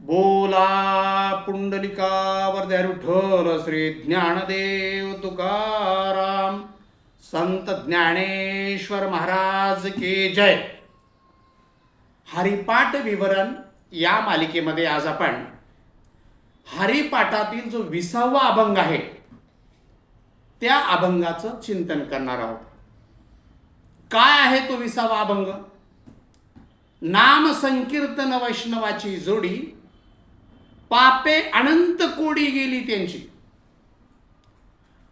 बोला पुंडलिकावर वरद्या विठ्ठल श्री ज्ञानदेव तुकाराम. संत ज्ञानेश्वर महाराज के जय. हरिपाठ विवरण या मालिकेमध्ये आज आपण हरिपाठातील जो विसावा अभंग आहे त्या अभंगाचं चिंतन करणार आहोत. काय आहे तो विसावा अभंग? नाम संकीर्तन वैष्णवाची जोडी पापे अनंत कोडी गेली त्यांची.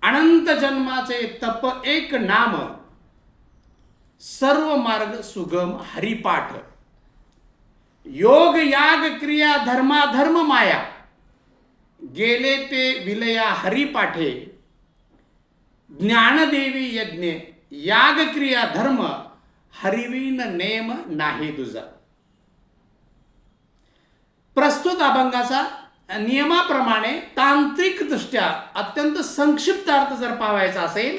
अनंत जन्माचे तप एक नाम. सर्व मार्ग सुगम हरिपाठ. योग याग क्रिया धर्माधर्म माया. गेले ते विलया हरिपाठे. ज्ञानदेवी यज्ञ याग क्रिया धर्म. हरिवीन नेम नाही तुझा. प्रस्तुत अभंगाचा नियमाप्रमाणे तांत्रिक दृष्ट्या अत्यंत संक्षिप्त अर्थ जर पावायचा असेल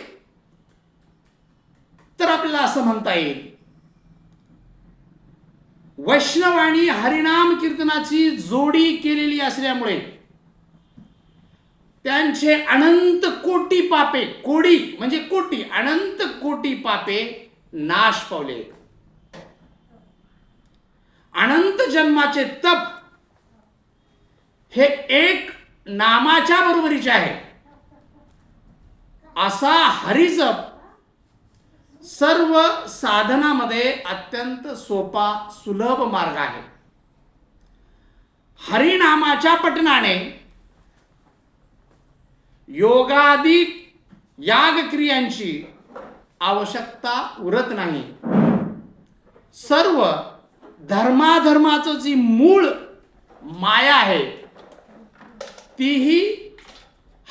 तर आपल्याला असं म्हणता येईल. वैष्णवाणी हरिनाम कीर्तनाची जोडी केलेली असल्यामुळे त्यांचे अनंत कोटी पापे कोडी म्हणजे कोटी अनंत कोटी पापे नाश पावले. अनंत जन्माचे तप हे एक नामाच्या बरोबरीचे आहे. असा हरिजप सर्व साधनामध्ये अत्यंत सोपा सुलभ मार्ग आहे. हरिनामाच्या पठणाने योगादी यागक्रियांची आवश्यकता उरत नाही. सर्व धर्माधर्माचं जी मूळ माया आहे तीही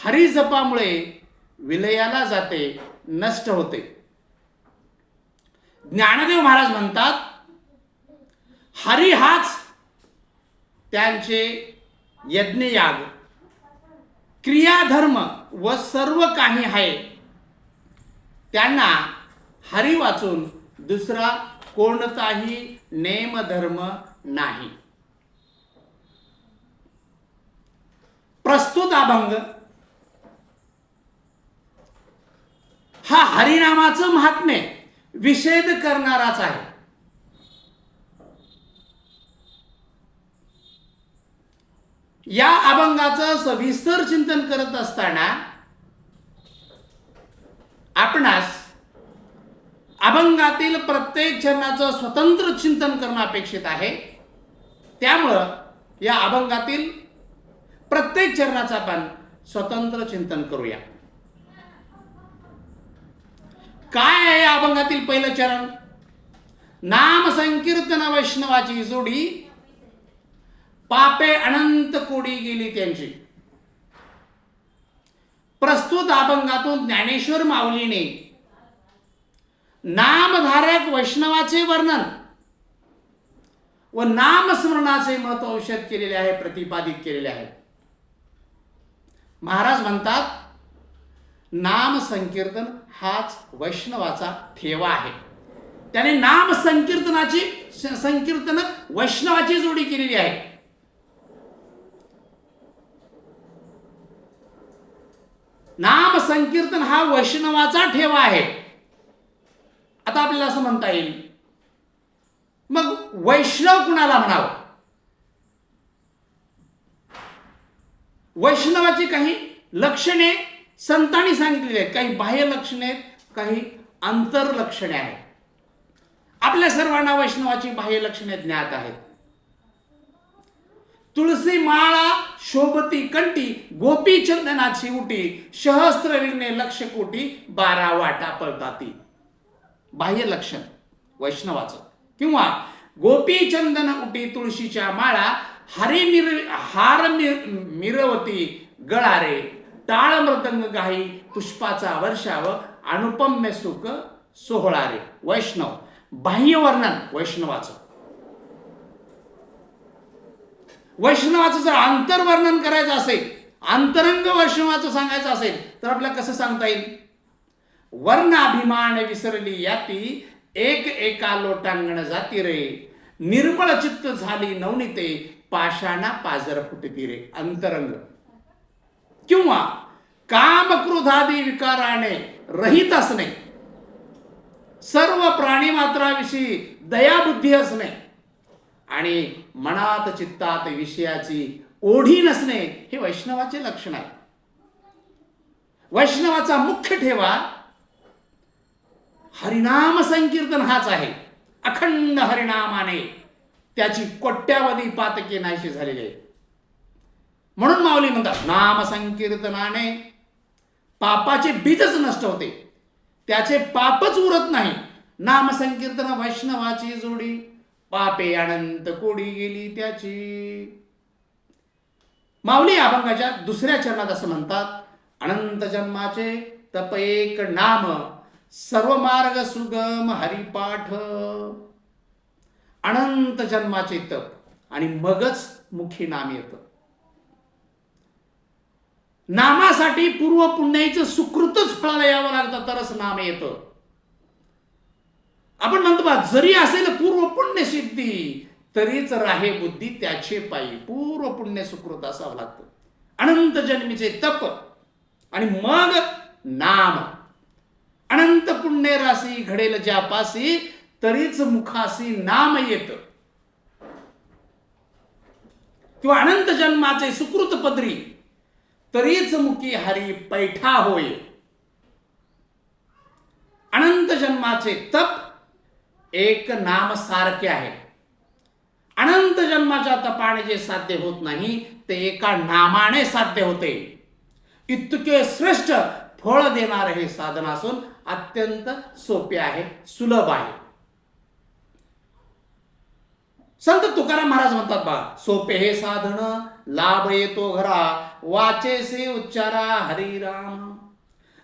हरिजपामुळे विलयाला जाते नष्ट होते. ज्ञानदेव महाराज म्हणतात हरी हाच त्यांचे यज्ञयाग क्रियाधर्म व सर्व काही आहे. त्यांना हरी वाचून दुसरा कोणताही नेमधर्म नाही. प्रस्तुत अभंग. हा हरिनामाचं महात्म्य विषेद करणाराच आहे. या अभंगाचं सविस्तर चिंतन करत असताना आपणास अभंगातील प्रत्येक चरणाचं स्वतंत्र चिंतन करणं अपेक्षित आहे. त्यामुळं या अभंगातील प्रत्येक चरणाचा आपण स्वतंत्र चिंतन करूया. काय आहे या अभंगातील पहिलं चरण? नाम संकीर्तन वैष्णवाची जोडी. पापे अनंत कोडी गेली त्यांची. प्रस्तुत अभंगातून ज्ञानेश्वर माऊलीने नामधारक वैष्णवाचे वर्णन व नामस्मरणाचे महत्त्व औषध केलेले आहे प्रतिपादित केलेले आहे. महाराज म्हणतात नाम संकीर्तन हाच वैष्णवाचा ठेवा आहे. त्याने नाम संकीर्तनाची संकीर्तन वैष्णवाची जोडी केलेली आहे. नाम संकीर्तन हा वैष्णवाचा ठेवा आहे. आता आपल्याला असं म्हणता येईल. मग वैष्णव कुणाला म्हणावं? वैष्णवाची काही लक्षणे संतांनी सांगितलेली आहेत. काही बाह्य लक्षणे आहेत काही आंतरलक्षणे आहेत. आपल्या सर्वांना वैष्णवाची बाह्य लक्षणे ज्ञात आहेत. तुळसी माळा शोभती कंटी गोपी चंदनाची उटी सहस्त्र विघ्ने लक्ष कोटी बारा वाटा पळताती. बाह्य लक्षण वैष्णवाचं. किंवा गोपीचंदन उटी तुळशीच्या माळा हरी मिर हार मिर मिरवती गळारे टाळ मृदंग गाई पुष्पाचा वर्षाव अनुपम्य सुख सोहळा रे वैष्णव बाह्य वर्णन वैष्णवाचं. वैष्णवाचं जर आंतरवर्णन करायचं असेल अंतरंग वैष्णवाचं सांगायचं असेल तर आपल्याला कसं सांगता येईल? वर्ण अभिमान विसरली याती एक एका लोटांगण जाती रे. निर्मळ चित्त झाली नवनीते पाषाणा पाजर फुटती रे अंतरंग. किंवा काम क्रोधादी विकाराने रहित असणे. सर्व प्राणी मात्राविषयी दयाबुद्धी असणे. आणि मनात चित्तात विषयाची ओढी नसणे हे वैष्णवाचे लक्षण आहे. वैष्णवाचा मुख्य ठेवा हरिनाम संकीर्तन हाच आहे. अखंड हरिणामाने त्याची कोट्यावधी पातके नाहीशी झालेली आहे. म्हणून माऊली म्हणतात नाम संकीर्तनाने पापाचे बीजच नष्ट होते. त्याचे पापच उरत नाही. नाम संकीर्तन वैष्णवाची जोडी पापे अनंत कोडी गेली त्याची. माऊली अभंगाच्या दुसऱ्या चरणात असं म्हणतात अनंत जन्माचे तप एक नाम सर्व मार्ग सुगम हरिपाठ. अनंत जन्माचे तप आणि मगच मुखी नाम येतं. नामासाठी पूर्व पुण्याचं सुकृतच फळाला यावं लागतं तरच नाम येतं. आपण म्हणतो बा जरी असेल पूर्व पुण्य सिद्धी तरीच राहे बुद्धी त्याचे पायी. पूर्व पुण्य सुकृत असावं लागतं. अनंत जन्मीचे तप आणि मग नाम. अनंत पुण्य राशी घडेल ज्यापासी तरीच मुखासी नाम येत. किंवा अनंत जन्माचे सुकृत पदरी तरीच मुखी हरी पैठा होय. अनंत जन्माचे तप एक नाम सारखे आहे. अनंत जन्माच्या तपाने जे साध्य होत नाही ते एका नामाने साध्य होते. इतके श्रेष्ठ फळ देणारे हे साधन असून अत्यंत सोपे आहे सुलभ आहे. संत तुकाराम महाराज म्हणतात बा सोपे हे साधन लाभ येतो घरा वाचेसे उच्चारा हरिराम.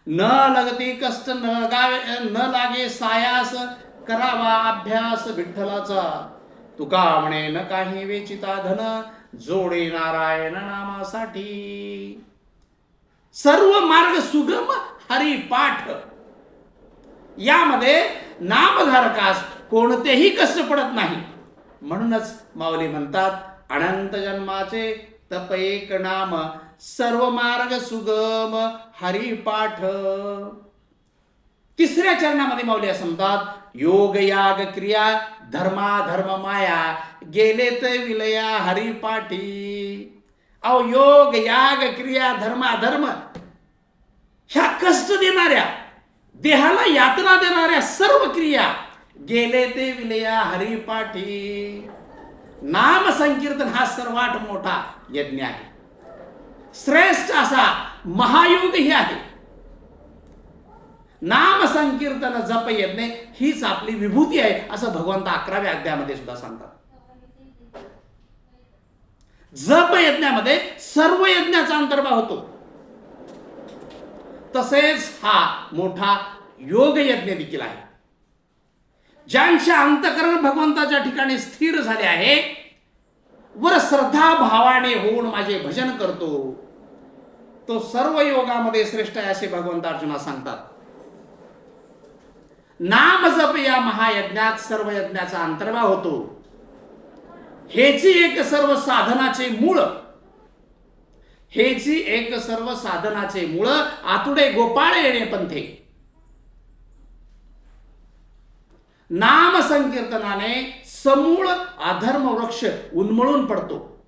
न लगती कष्ट न गावे न लागे सायास करावा अभ्यास विठ्ठलाचा. तुका म्हणे न काही वेचिता धन जोडे नारायण नामासाठी. सर्व मार्ग सुगम हरिपाठ. यामध्ये नामधारकास कोणतेही कष्ट पडत नाही. म्हणूनच माऊली म्हणतात अनंत जन्माचे तप एक नाम सर्व मार्ग सुगम हरिपाठ. तिसऱ्या चरणामध्ये माऊली असं म्हणतात योग याग क्रिया धर्मा धर्म माया गेले ते विलया हरिपाठी. अहो योग याग क्रिया धर्मा धर्म ह्या कष्ट देणाऱ्या देहाला यातना देणाऱ्या सर्व क्रिया. गेले ते विलया हरिपाठी नाम संकीर्तन हा सर्वात मोठा यज्ञ आहे. श्रेष्ठ असा महायोग ही आहे. नाम संकीर्तन जप यज्ञ हीच आपली विभूती आहे असं भगवंत अकराव्या अध्यायामध्ये सुद्धा सांगतात. जप यज्ञामध्ये सर्व यज्ञाचा अंतर्भाव होतो. तसेच हा मोठा योग यज्ञ देखील आहे. ज्यांचे अंतकरण भगवंताच्या ठिकाणी स्थिर झाले आहे वर श्रद्धा भावाने होऊन माझे भजन करतो. तो सर्व योगामध्ये श्रेष्ठ आहे असे भगवंत अर्जुना सांगतात. नाम जप या महायज्ञात सर्व यज्ञाचा अंतर्भाव होतो. हेची एक सर्व साधनाचे मूळ हेची एक सर्व साधनाचे मूळ आतुडे गोपाळ येणे पंथे नाम संकीर्तनाने समूळ अधर्म वृक्ष उन्मळून पडतो.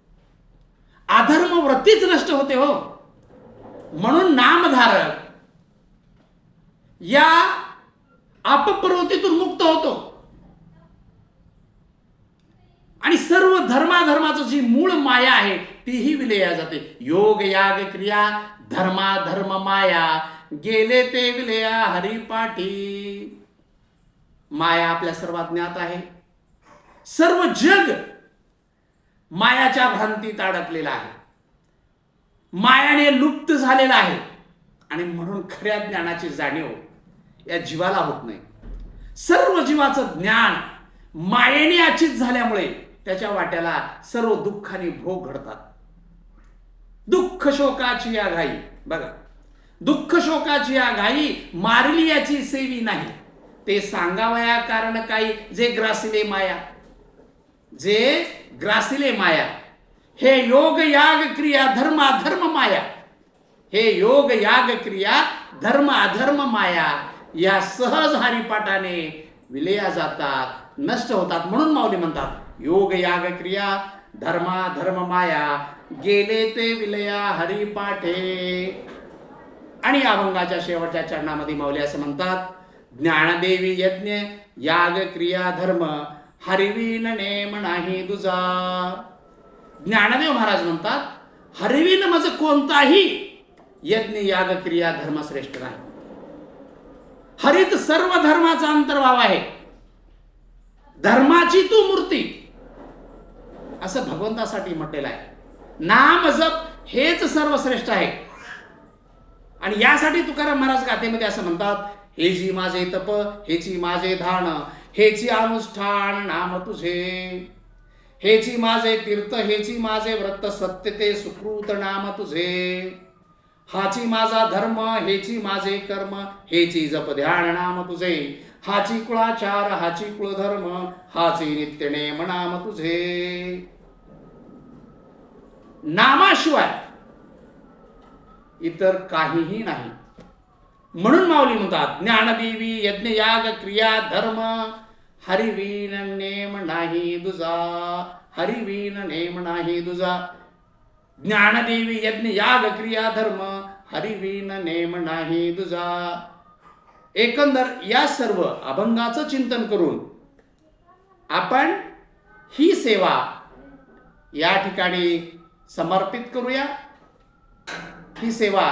अधर्म वृत्तीच नष्ट होते हो. म्हणून नामधारक या अपप्रवृत्तीतून मुक्त होतो. आणि सर्व धर्माधर्माचं जी मूळ माया आहे तीही विलया जाते. योग याग क्रिया धर्मा धर्म माया. गेले ते विलया हरिपाठी. माया आपल्या सर्वात ज्ञात आहे. सर्व जग मायाच्या भ्रांतीत अडकलेलं आहे. मायाने लुप्त झालेला आहे. आणि म्हणून खऱ्या ज्ञानाची जाणीव या जीवाला होत नाही. सर्व जीवाचं ज्ञान मायेने अचित झाल्यामुळे त्याच्या वाट्याला सर्व दुःखाने भोग घडतात. दुःख शोकाची या घाई बघा दुःख शोकाची या घाई मारली याची सेवी नाही. ते सांगावया कारण काही. जे ग्रासिले माया. जे ग्रासिले माया. हे योग याग क्रिया धर्म अधर्म माया. हे योग याग क्रिया धर्म अधर्म माया. या सहज हरिपाठाने विलया जातात नष्ट होतात म्हणून माऊली म्हणतात योग याग क्रिया धर्मा धर्म माया. गेले ते विलया हरिपाठे. आणि अभंगाच्या शेवटच्या चरणामध्ये माऊली असं म्हणतात ज्ञानदेवी यज्ञ याग क्रिया धर्म हरिवीन नेम नाही तुझा. ज्ञानदेव महाराज म्हणतात हरिवीन माझं कोणताही यज्ञ याग क्रिया धर्म श्रेष्ठ नाही. हरित सर्व धर्माचा अंतर्भाव आहे. धर्माची तू मूर्ती. असं भगवंतासाठी म्हटलेलं आहे. नाम जप हेच सर्वश्रेष्ठ आहे. आणि यासाठी तुकाराम महाराज गाथेमध्ये असं म्हणतात हे जी माझे तप हेची माझे धान हेची अनुष्ठान नाम तुझे. हेची माझे तीर्थ हेची माझे व्रत सत्य ते सुकृत नाम तुझे. हाची माझा धर्म हेची माझे कर्म हेची जप ध्यान नाम तुझे. हाची कुळाचार हाची कुळधर्म हाची नित्य नेम नाम तुझे. नामाशिवाय इतर काहीही नाही. म्हणून माऊली म्हणतात ज्ञानदेवी यज्ञ याग क्रिया धर्म हरिवीन नेम नाही दुजा. हरिवीन नेम नाही दुजा. ज्ञानदेवी यज्ञ याग क्रिया धर्म हरिवीन नेम नाही दुजा. एकंदर या सर्व अभंगाचं चिंतन करून आपण ही सेवा या ठिकाणी समर्पित करूया. ही सेवा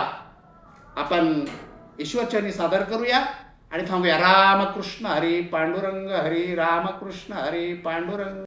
आपण ईश्वरचरणी सादर करूया आणि थांबूया. रामकृष्ण हरी पांडुरंग हरी रामकृष्ण हरी पांडुरंग